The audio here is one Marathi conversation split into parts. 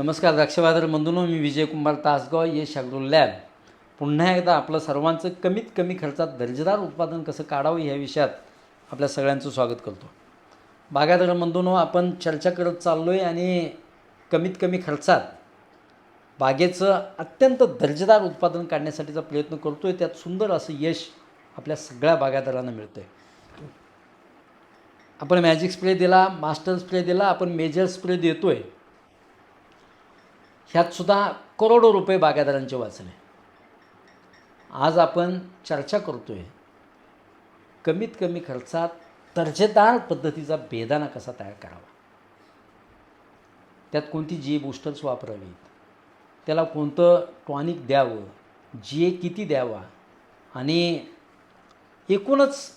नमस्कार द्राक्षबाजार बंधूंनो मी विजयकुमार तासगाव ये शागरूल लॅब. पुन्हा एकदा आपलं सर्वांचं कमीत कमी खर्चात दर्जेदार उत्पादन कसं काढावं ह्या विषयात आपल्या सगळ्यांचं स्वागत करतो. बागायतदार बंधूंनो आपण चर्चा करत चाललो आहे आणि कमीत कमी खर्चात बागेचं अत्यंत दर्जेदार उत्पादन काढण्यासाठीचा प्रयत्न करतो आहे त्यात सुंदर असं यश आपल्या सगळ्या बागायतदारांना मिळतं आहे आपण मॅजिक स्प्रे दिला मास्टर स्प्रे दिला आपण मेजर स्प्रे देतो आहे ह्यात सुद्धा करोडो रुपये बागायतदारांचे वाचले. आज आपण चर्चा करतो आहे कमीत कमी खर्चात दर्जेदार पद्धतीचा बेदाना कसा तयार करावा? त्यात कोणती जी बूस्टर्स वापरावीत? त्याला कोणतं टॉनिक द्यावं? जी किती द्यावा? आणि एकूणच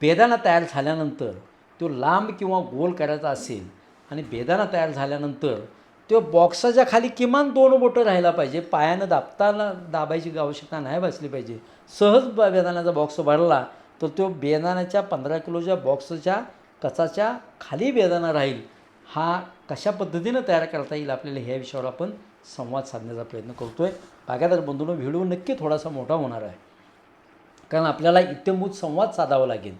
बेदाना तयार झाल्यानंतर तो लांब किंवा गोल करायचा असेल आणि बेदाना तयार झाल्यानंतर तो बॉक्साच्या खाली किमान दोन बोटं राहायला पाहिजे. पायानं दाबताना दाबायची आवश्यकता नाही बसली पाहिजे. सहज ब- बेदाण्याचा बॉक्स भरला तर तो बेदाण्याच्या पंधरा किलोच्या बॉक्सच्या कचाच्या खाली बेदाणा राहील. हा कशा पद्धतीनं तयार करता येईल आपल्याला ह्या विषयावर आपण संवाद साधण्याचा प्रयत्न करतो आहे बागायदार बंधून व्हिडिओ नक्की थोडासा मोठा होणार आहे. कारण आपल्याला इत्यंभूत संवाद साधावा लागेल.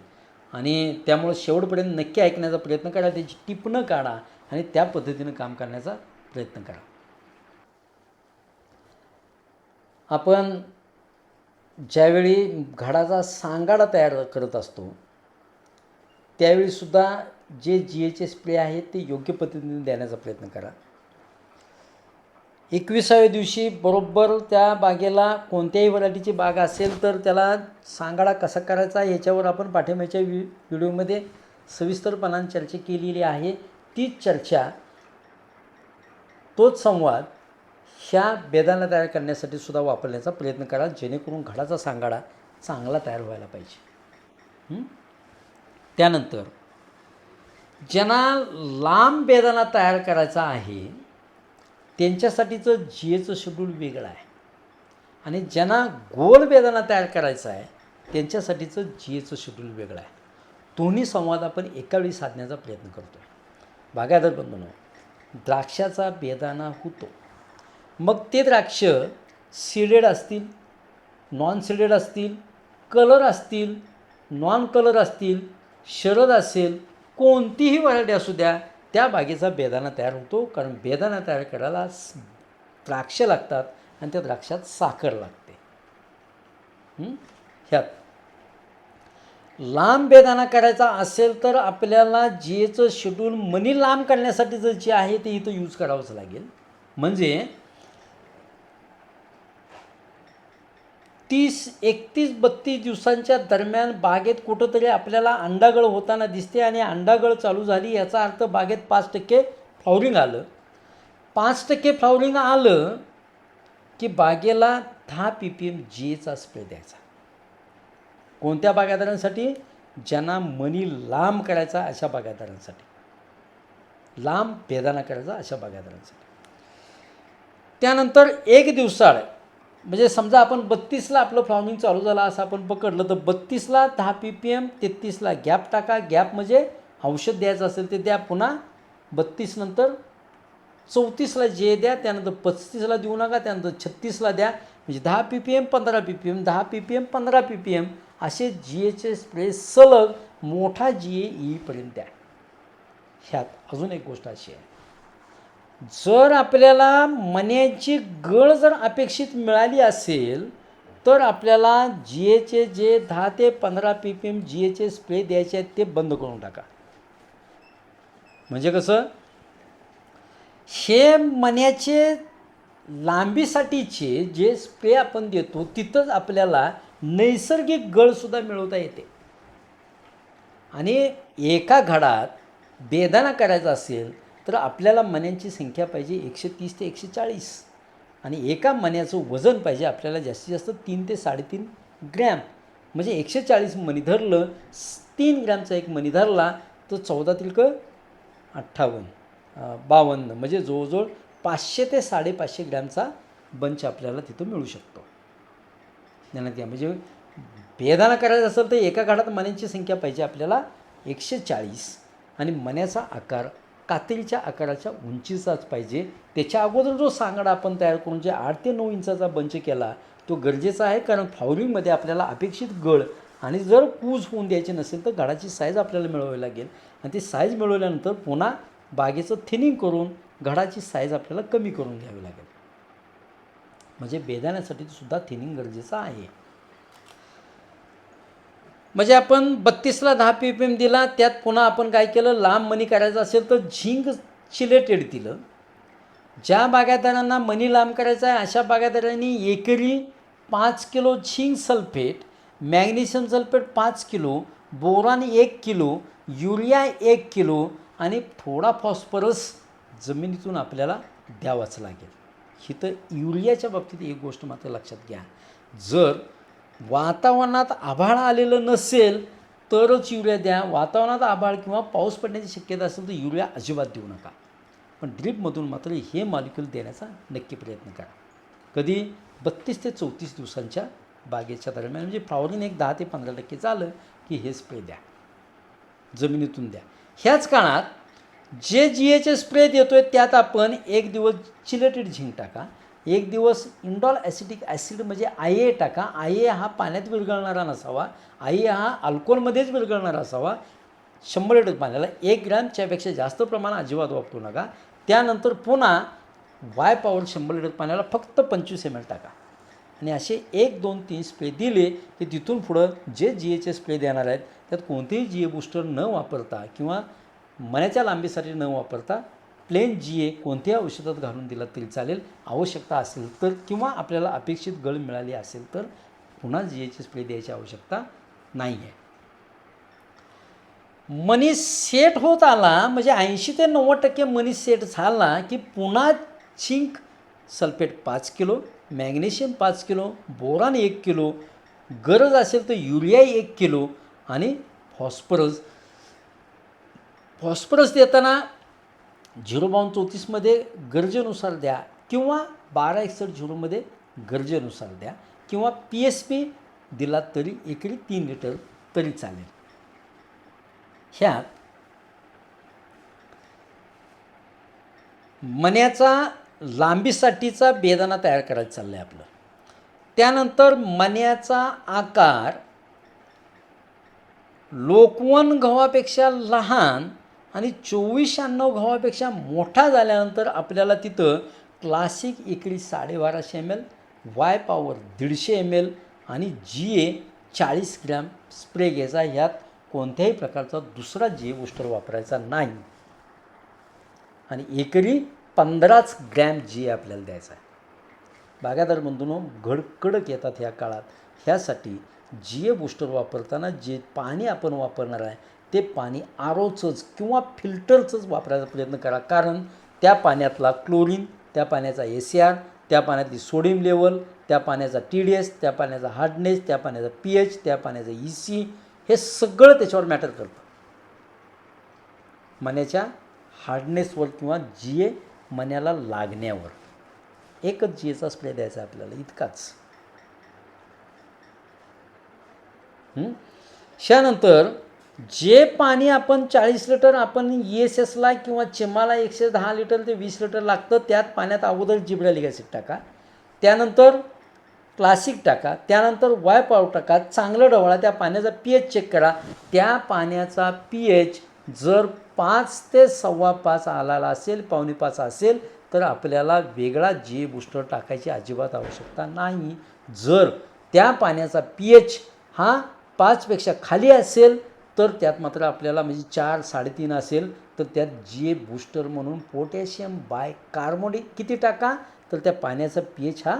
आणि त्यामुळं शेवटपर्यंत नक्की ऐकण्याचा प्रयत्न करा त्याची टिपणं काढा आणि त्या पद्धतीनं काम करण्याचा प्रयत्न करा. आपण ज्यावेळी घडाचा सांगाडा तयार करत असतो त्यावेळीसुद्धा जे जी एच एस प्ले आहेत ते योग्य पद्धतीने देण्याचा प्रयत्न करा. एकविसाव्या दिवशी बरोबर त्या बागेला कोणत्याही व्हरायटीची बाग असेल तर त्याला सांगाडा कसा करायचा याच्यावर आपण पाठिंबाच्या व्हि व्हिडिओमध्ये सविस्तरपणाने चर्चा केलेली आहे. तीच चर्चा तोच संवाद ह्या बेदाना तयार करण्यासाठी सुद्धा वापरण्याचा प्रयत्न करा जेणेकरून घडाचा सांगाडा चांगला तयार व्हायला पाहिजे. त्यानंतर ज्यांना लांब बेदाना तयार करायचा आहे त्यांच्यासाठीचं जी एचं शेड्यूल वेगळं आहे. आणि ज्यांना गोल बेदाना तयार करायचा आहे त्यांच्यासाठीचं जी एचं शेड्यूल वेगळं आहे. दोन्ही संवाद आपण एकावेळी साधण्याचा प्रयत्न करतो आहे बागायदार बंधूंनो द्राक्षाचा बेदाना होतो. मग ते द्राक्ष सीडेड असतील नॉन सीडेड असतील कलर असतील नॉन कलर असतील शरद असेल कोणतीही व्हरायटी असू द्या त्या बागेचा बेदाना तयार होतो. कारण बेदाना तयार करायला द्राक्ष लागतात आणि त्या द्राक्षात साखर लागते. ह्यात लांब बेदाना करायचा असेल तर आपल्याला जेचं शेड्यूल मनी लांब करण्यासाठीचं जे आहे ते इथं यूज करावंच लागेल. म्हणजे तीस एकतीस बत्तीस दिवसांच्या दरम्यान बागेत कुठंतरी आपल्याला अंडागळ होताना दिसते आणि अंडागळ चालू झाली याचा अर्थ बागेत पाच टक्के फ्लॉवरिंग आलं. पाच टक्के फ्लॉवरिंग आलं की बागेला दहा पी पी एम जेचा स्प्रे द्यायचा. कोणत्या बागायतदारांसाठी? ज्यांना मनी लांब करायचा अशा बागायतदारांसाठी. लांब बेदाना करायचा अशा बागायतदारांसाठी. त्यानंतर एक दिवसाळ म्हणजे समजा आपण बत्तीसला आपलं फॉर्मिंग चालू झालं असं आपण पकडलं तर बत्तीसला दहा पी पी एम तेहतीसला गॅप टाका. गॅप म्हणजे औषध द्यायचं असेल ते द्या पुन्हा. बत्तीस नंतर चौतीसला जे द्या त्यानंतर पस्तीसला देऊ नका त्यानंतर छत्तीसला द्या. म्हणजे दहा पी पी एम पंधरा पी पी एम दहा पी पी एम पंधरा पी पी एम असे जी एचे स्प्रे सलग मोठा जी ए येईपर्यंत द्या. ह्यात अजून एक गोष्ट अशी आहे. जर आपल्याला मण्याची गळ जर अपेक्षित मिळाली असेल तर आपल्याला जी एचे जे दहा ते पंधरा पी पी एम जी एचे स्प्रे द्यायचे आहेत ते बंद करून टाका. म्हणजे कसं? हे मण्याचे लांबीसाठीचे जे स्प्रे आपण देतो तिथंच आपल्याला नैसर्गिक गळसुद्धा मिळवता येते. आणि एका घडात बेदाना करायचा असेल तर आपल्याला मण्यांची संख्या पाहिजे एकशे तीस ते एकशे चाळीस आणि एका मण्याचं वजन पाहिजे आपल्याला जास्तीत जास्त तीन ते साडेतीन ग्रॅम. म्हणजे एकशे चाळीस मणी धरलं तीन ग्रॅमचा एक मणी धरला तर चौदा तिलक अठ्ठावन्न बावन्न. म्हणजे जवळजवळ पाचशे ते साडेपाचशे ग्रॅमचा बंच आपल्याला तिथं मिळू शकतो. ध्यानात घ्या म्हणजे बेदाना करायचं असेल तर एका घडात मण्यांची संख्या पाहिजे आपल्याला एकशे चाळीस. आणि मण्याचा आकार कातरीच्या आकाराच्या उंचीचाच पाहिजे. त्याच्या अगोदर जो सांगाडा आपण तयार करून जे आठ ते नऊ इंचाचा बंच केला तो गरजेचा आहे कारण फ्लॉवरिंगमध्ये आपल्याला अपेक्षित गळ आणि जर कूज होऊन द्यायची नसेल तर घडाची साईज आपल्याला मिळवावी लागेल. आणि ती साईज मिळवल्यानंतर पुन्हा बागेचं थिनिंग करून घडाची साईज आपल्याला कमी करून घ्यावी लागेल. म्हणजे बेदाण्यासाठी सुद्धा थिनिंग गरजेचं आहे. म्हणजे आपण बत्तीसला दहा पी पी एम दिला त्यात पुन्हा आपण काय केलं लांब मनी करायचं असेल तर झिंक चिलेटेड दिलं. ज्या बागायतदारांना मनी लांब करायचा आहे अशा बागायतदारांनी एकरी पाच kilo zinc sulphate magnesium sulphate पाच किलो बोरान एक किलो युरिया एक किलो आणि थोडा फॉस्फरस जमिनीतून आपल्याला द्यावाच लागेल. इथं युरियाच्या बाबतीत एक गोष्ट मात्र लक्षात घ्या. जर वातावरणात आभाळ आलेलं नसेल तरच युरिया द्या. वातावरणात आभाळ किंवा पाऊस पडण्याची शक्यता असेल तर युरिया अजिबात देऊ नका. पण ड्रीपमधून मात्र हे मॉलिक्युल देण्याचा नक्की प्रयत्न करा. कधी? बत्तीस ते चौतीस दिवसांच्या बागेच्या दरम्यान. म्हणजे फ्लॉवरिंग एक दहा ते पंधरा टक्के झालं की हे स्प्रे द्या. जमिनीतून द्या. ह्याच काळात जे जी एचे स्प्रे देतो आहे त्यात आपण एक दिवस चिलेटेड झिंक टाका. एक दिवस इंडॉल ॲसिटिक ॲसिड म्हणजे आय ए टाका. आय ए हा पाण्यात विरघळणारा नसावा. आय ए हा अल्कोहोलमध्येच विरघळणारा असावा. शंभर लिटर पाण्याला एक ग्रॅमच्यापेक्षा जास्त प्रमाण अजिबात वापरू नका. त्यानंतर पुन्हा वाय पावर शंभर लिटर पाण्याला फक्त पंचवीस एम एल टाका. आणि असे एक दोन तीन स्प्रे दिले की तिथून पुढं जे जी एचे स्प्रे देणार आहेत त्यात कोणतेही जी ए बूस्टर न वापरता किंवा मण्याच्या लांबीसाठी न वापरता प्लेन जी ए कोणत्याही औषधात घालून दिला तरी चालेल. आवश्यकता असेल तर किंवा आपल्याला अपेक्षित गळ मिळाली असेल तर पुन्हा जी एची स्प्रे द्यायची आवश्यकता नाही आहे मनी सेट होत आला म्हणजे ऐंशी ते नव्वद टक्के मनी सेट झाला की पुन्हा झिंक सल्फेट पाच किलो मॅग्नेशियम पाच किलो बोरान एक किलो गरज असेल तर युरिया एक किलो आणि फॉस्फरस फॉस्फरस देताना झिरो बावन चौतीसमध्ये गरजेनुसार द्या किंवा बारा एकसष्ट झिरोमध्ये गरजेनुसार द्या किंवा पी एस पी दिला तरी एकरी तीन लिटर तरी चालेल. ह्यात मण्याचा लांबीसाठीचा बेदाना तयार करायचं चाललं आहे आपलं. त्यानंतर मण्याचा आकार लोकवन गव्हापेक्षा लहान आणि चोवीस शहाण्णव गव्हापेक्षा मोठा झाल्यानंतर आपल्याला तिथं क्लासिक एकरी साडेबाराशे एम एल वाय पॉवर दीडशे एम एल आणि जी ए चाळीस ग्रॅम स्प्रे घ्यायचा. ह्यात कोणत्याही प्रकारचा दुसरा जी ए बूस्टर वापरायचा नाही. आणि एकरी पंधराच ग्रॅम जी ए आपल्याला द्यायचा आहे. बागायदार बंधूनो घड कडक येतात ह्या काळात. ह्यासाठी जी ए बूस्टर वापरताना जे पाणी आपण वापरणार आहे ते पाणी आरोचंच किंवा फिल्टरचंच वापरायचा प्रयत्न करा. कारण त्या पाण्यातला क्लोरीन त्या पाण्याचा ए सी आर त्या पाण्यातली सोडियम लेवल त्या पाण्याचा टी डी एस त्या पाण्याचा हार्डनेस त्या पाण्याचा पी एच त्या पाण्याचा ई सी हे सगळं त्याच्यावर मॅटर करतं. मण्याच्या हार्डनेसवर किंवा जी ए मण्याला लागण्यावर. एकच जी एचा स्प्रे द्यायचा आपल्याला इतकाच. त्यानंतर जे पाणी आपण चाळीस लिटर आपण ई एस एसला किंवा चिमाला एकशे दहा लिटर ते वीस लिटर लागतं त्यात पाण्यात अगोदर जिब्रॅलिक ॲसिड टाका. त्यानंतर क्लासिक टाका. त्यानंतर वाय पाव टाका. चांगलं डवळा त्या पाण्याचा पी एच चेक करा. त्या पाण्याचा पी एच जर पाच ते सव्वा पाच आलेला असेल पावणे पाच असेल तर आपल्याला वेगळा जे बूस्टर टाकायची अजिबात आवश्यकता नाही. जर त्या पाण्याचा पी एच हा पाचपेक्षा खाली असेल तर त्यात मात्र आपल्याला म्हणजे चार साडेतीन असेल तर त्यात जी ए बूस्टर म्हणून पोटॅशियम बाय कार्बोनेट किती टाका? तर त्या पाण्याचा पी एच हा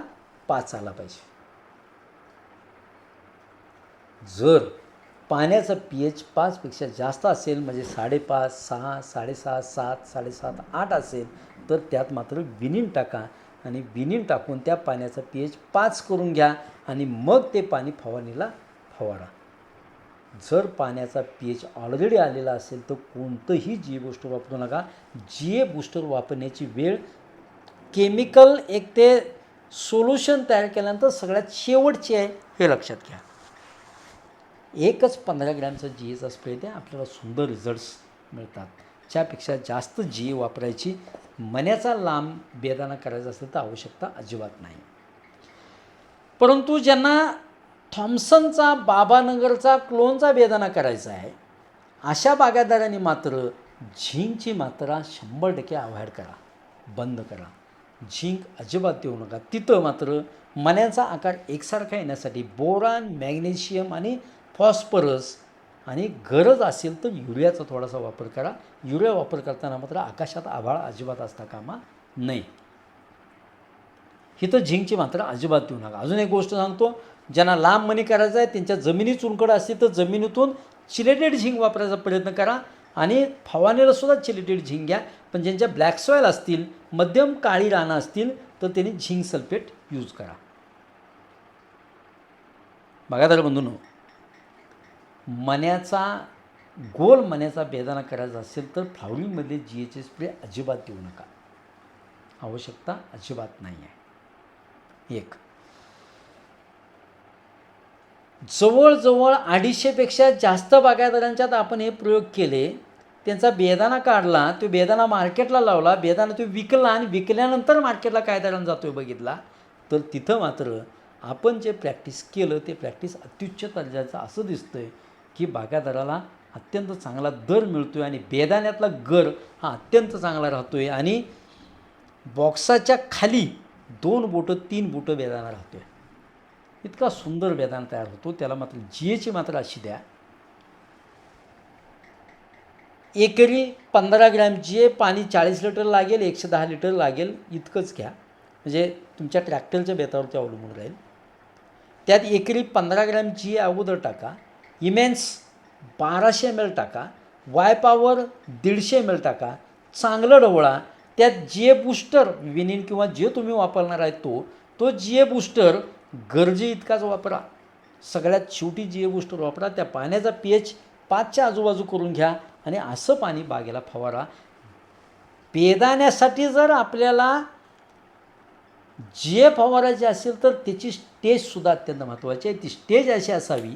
पाच आला पाहिजे. जर पाण्याचा पी एच पाचपेक्षा जास्त असेल म्हणजे साडेपाच सहा साडेसहा सात साडेसात आठ असेल तर त्यात मात्र विनिन टाका आणि विनिन टाकून त्या पाण्याचा पी एच पाच करून घ्या आणि मग ते पाणी फवारणीला फवारा. जर पाण्याचा पी एच ऑलरेडी आलेला असेल तर कोणतंही जी बूस्टर वापरू नका. जी ए बूस्टर वापरण्याची वेळ केमिकल एक ते सोल्युशन तयार केल्यानंतर सगळ्यात शेवटची आहे हे लक्षात घ्या. एकच पंधरा ग्रॅमचा जी एचा स्प्रे ते आपल्याला सुंदर रिझल्ट्स मिळतात. त्यापेक्षा जास्त जी वापरायची मण्याचा लांब बेदाना करायचा असेल तर आवश्यकता अजिबात नाही. परंतु ज्यांना थॉम्सनचा बाबानगरचा क्लोनचा वेदना करायचा आहे. अशा बागायतदारांनी मात्र झिंकची मात्रा शंभर टक्के अवॉइड करा. बंद करा. झिंक अजिबात देऊ नका. तिथं मात्र मण्याचा आकार एकसारखा येण्यासाठी बोरान मॅग्नेशियम आणि फॉस्फरस आणि गरज असेल तर युरियाचा थोडासा वापर करा. युरिया वापर करताना मात्र आकाशात आभाळ अजिबात असता कामा नाही हिथं झिंकची मात्रा अजिबात देऊ नका. अजून एक गोष्ट सांगतो. ज्यांना लांब मणी करायचं आहे त्यांच्या जमिनी चुनकड असतील तर जमिनीतून चिलेटेड झिंग वापरायचा प्रयत्न करा आणि फवारणीला सुद्धा चिलेटेड झिंग घ्या. पण ज्यांच्या ब्लॅक सॉईल असतील मध्यम काळी रानं असतील तर त्यांनी झिंक सल्फेट यूज करा. बघा तर बंधून मण्याचा गोल मण्याचा बेदाना करायचा असेल तर फ्लावरिंगमध्ये जी एच स्प्रे अजिबात देऊ नका. आवश्यकता अजिबात नाही आहे एक. जवळजवळ अडीचशेपेक्षा जास्त बागायतदारांच्यात आपण हे प्रयोग केले. त्यांचा बेदाना काढला तो बेदाना मार्केटला लावला. बेदाना तो विकला आणि विकल्यानंतर मार्केटला काय दरानं जातो बघितला. तर तिथं मात्र आपण जे प्रॅक्टिस केलं ते प्रॅक्टिस अत्युच्च दर्जाचं असं दिसतं आहे की बागायतदाराला अत्यंत चांगला दर मिळतो आहे आणि बेदाण्यातला गर हा अत्यंत चांगला राहतो आहे आणि बॉक्साच्या खाली दोन बोटं तीन बोटं बेदाना राहतो आहे इतका सुंदर वेदांत तयार होतो. त्याला मात्र जीएची मात्र अशी द्या. एकरी पंधरा ग्रॅम जे पाणी चाळीस लिटर लागेल एकशे दहा लिटर लागेल इतकंच घ्या. म्हणजे तुमच्या ट्रॅक्टरच्या बेतावरती अवलंबून राहील. त्यात एकरी पंधरा ग्रॅम जी अगोदर टाका. इमेन्स बाराशे एम एल टाका. वाय पॉवर दीडशे एम एल टाका. चांगलं ढवळा. त्यात जिए बूस्टर विनिन किंवा जे तुम्ही वापरणार आहे तो तो जिए बूस्टर गरजे इतकाच वापरा. सगळ्यात शेवटी जी गोष्ट वापरा त्या पाण्याचा पी एच पाचच्या आजूबाजू करून घ्या आणि असं पाणी बागेला फवारा. पेदाण्यासाठी जर आपल्याला जे फवारायचे असेल तर त्याची स्टेजसुद्धा अत्यंत महत्त्वाची आहे. ती स्टेज अशी असावी.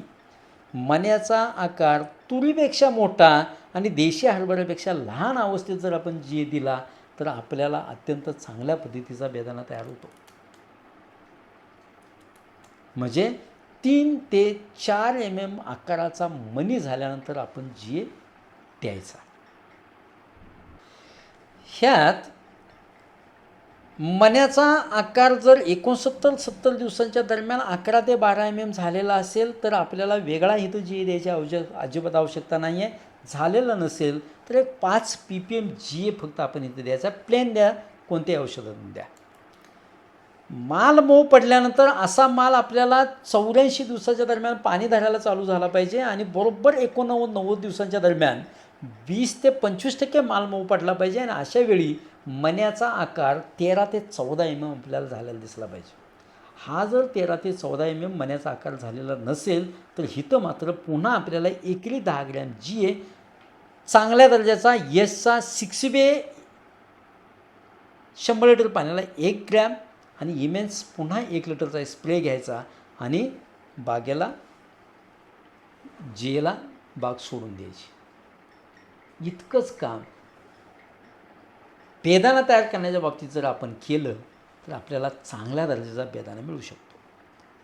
मण्याचा आकार तुरीपेक्षा मोठा आणि देशी हरभऱ्यापेक्षा लहान अवस्थेत जर आपण जे दिला तर आपल्याला अत्यंत चांगल्या पद्धतीचा बेदाना तयार होतो. म्हणजे तीन ते चार एम एम आकाराचा मनी झाल्यानंतर आपण जे द्यायचा. ह्यात मण्याचा आकार जर एकोणसत्तर सत्तर दिवसांच्या दरम्यान अकरा ते बारा एम एम झालेला असेल तर आपल्याला वेगळा इथं जी द्यायची अवज अजिबात आवश्यकता नाही आहे झालेलं नसेल तर एक पाच P P M G A फक्त आपण इथे द्यायचा. प्लेन द्या कोणत्याही औषधातून द्या. माल मऊ पडल्यानंतर असा माल आपल्याला चौऱ्याऐंशी दिवसाच्या दरम्यान पाणी धरायला चालू झाला पाहिजे आणि बरोबर एकोणनव्वद नव्वद दिवसांच्या दरम्यान वीस ते पंचवीस टक्के माल मऊ पडला पाहिजे आणि अशा वेळी मण्याचा आकार तेरा ते चौदा एम एम आपल्याला झालेला दिसला पाहिजे. हा जर तेरा ते चौदा एम एम मण्याचा आकार झालेला नसेल तर हिथं मात्र पुन्हा आपल्याला एकरी दहा ग्रॅम जी ए चांगल्या दर्जाचा येसचा सिक्स बे शंभर लिटर पाण्याला एक ग्रॅम आणि इमेन्स पुन्हा एक लिटरचा स्प्रे घ्यायचा आणि बागेला जेला बाग सोडून द्यायची. इतकंच काम. बेदाना तयार करण्याच्या बाबतीत जर आपण केलं तर आपल्याला चांगल्या दर्जाचा बेदाना मिळू शकतो.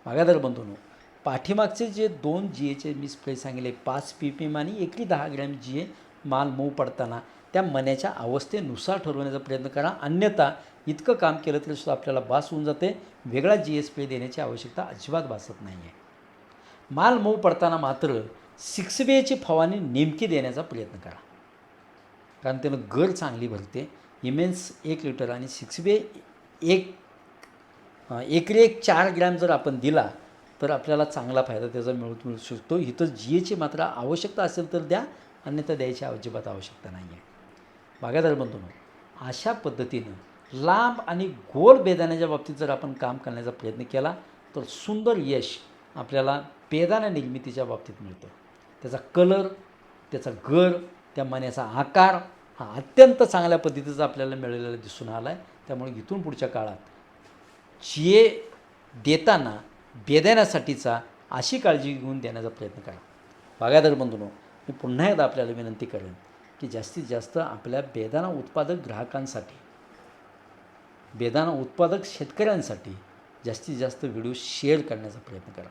बागादार बंधून पाठीमागचे जे दोन जी एचे मी स्प्रे सांगितले पाच पी पी एम आणि एकरी दहा ग्रॅम जी ए माल मऊ पडताना त्या मण्याच्या अवस्थेनुसार ठरवण्याचा प्रयत्न करा. अन्यथा इतकं काम केलं तरी सुद्धा आपल्याला बास होऊन जाते. वेगळा जी एस स्प्रे देण्याची आवश्यकता अजिबात भासत नाही आहे माल मऊ पडताना मात्र सिक्स बेची फवारणी नेमकी देण्याचा प्रयत्न करा. कारण त्यानं गर चांगली भरते. इमेन्स एक लिटर आणि सिक्स वे एक एकरी एक चार ग्रॅम जर आपण दिला तर आपल्याला चांगला फायदा त्याचा मिळू मिळू शकतो. इथं जी एची मात्रा आवश्यकता असेल तर द्या अन्यथा द्यायची अजिबात आवश्यकता नाही आहे बागायदार बनतो अशा पद्धतीनं लांब आणि गोल बेदाण्याच्या बाबतीत जर आपण काम करण्याचा प्रयत्न केला तर सुंदर यश आपल्याला बेदाणा निर्मितीच्या बाबतीत मिळतं. त्याचा कलर त्याचा गर त्या मण्याचा आकार हा अत्यंत चांगल्या पद्धतीचा आपल्याला मिळालेला दिसून आला आहे त्यामुळे इथून पुढच्या काळात जे देताना बेदाण्यासाठीचा अशी काळजी घेऊन देण्याचा प्रयत्न करा. बागायदार बंधूनो मी पुन्हा एकदा आपल्याला विनंती करेन की जास्तीत जास्त आपल्या बेदाना उत्पादक ग्राहकांसाठी बेदाना उत्पादक शेतकऱ्यांसाठी जास्तीत जास्त व्हिडिओ शेअर करण्याचा प्रयत्न करा.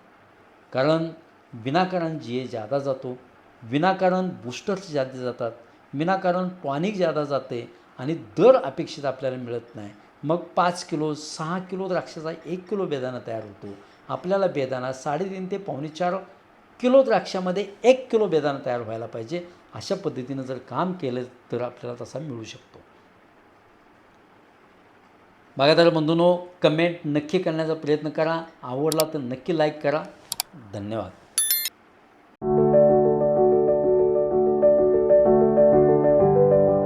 कारण विनाकारण जी ए जादा जातो विनाकारण बूस्टर्स जादा जातात विनाकारण टॉनिक जादा जाते आणि दर अपेक्षित आपल्याला मिळत नाही मग पाच किलो सहा किलो द्राक्षाचा एक किलो बेदाना तयार होतो. आपल्याला बेदाना साडेतीन ते पावणे चार किलो द्राक्षामध्ये एक किलो बेदाना तयार व्हायला पाहिजे. अशा पद्धतीनं जर काम केलं तर आपल्याला तसा मिळू शकतो. बघा बंधूनो कमेंट नक्की करण्याचा प्रयत्न करा. आवडला तर नक्की लाईक करा. धन्यवाद.